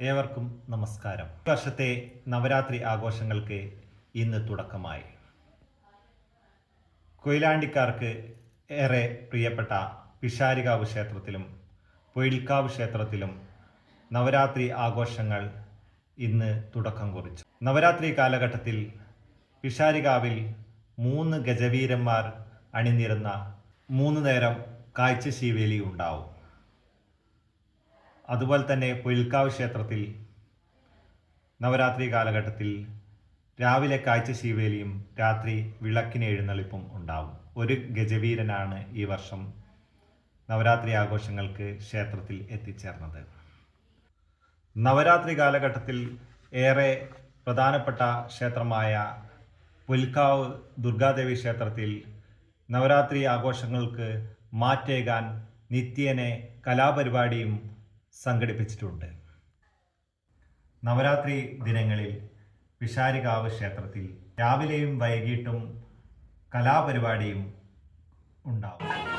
ഏവർക്കും നമസ്കാരം. വർഷത്തെ നവരാത്രി ആഘോഷങ്ങൾക്ക് ഇന്ന് തുടക്കമായി. കൊയിലാണ്ടിക്കാർക്ക് ഏറെ പ്രിയപ്പെട്ട പിഷാരികാവ് ക്ഷേത്രത്തിലും പൊയിൽക്കാവ് ക്ഷേത്രത്തിലും നവരാത്രി ആഘോഷങ്ങൾ ഇന്ന് തുടക്കം കുറിച്ചു. നവരാത്രി കാലഘട്ടത്തിൽ പിഷാരികാവിൽ മൂന്ന് ഗജവീരന്മാർ അണിനിരുന്ന മൂന്ന് നേരം കാഴ്ച ശീവേലി ഉണ്ടാവും. അതുപോലെ തന്നെ പൊയിൽക്കാവ് ക്ഷേത്രത്തിൽ നവരാത്രി കാലഘട്ടത്തിൽ രാവിലെ കാഴ്ച ശീവേലിയും രാത്രി വിളക്കിന് എഴുന്നള്ളിപ്പും ഉണ്ടാവും. ഒരു ഗജവീരനാണ് ഈ വർഷം നവരാത്രി ആഘോഷങ്ങൾക്ക് ക്ഷേത്രത്തിൽ എത്തിച്ചേർന്നത്. നവരാത്രി കാലഘട്ടത്തിൽ ഏറെ പ്രധാനപ്പെട്ട ക്ഷേത്രമായ പുൽക്കാവ് ദുർഗാദേവി ക്ഷേത്രത്തിൽ നവരാത്രി ആഘോഷങ്ങൾക്ക് മാറ്റേകാൻ നിത്യേനെ കലാപരിപാടിയും സംഘടിപ്പിച്ചിട്ടുണ്ട്. നവരാത്രി ദിനങ്ങളിൽ വിഷാരികാവ് ക്ഷേത്രത്തിൽ രാവിലെയും വൈകിട്ടും കലാപരിപാടിയും ഉണ്ടാവും.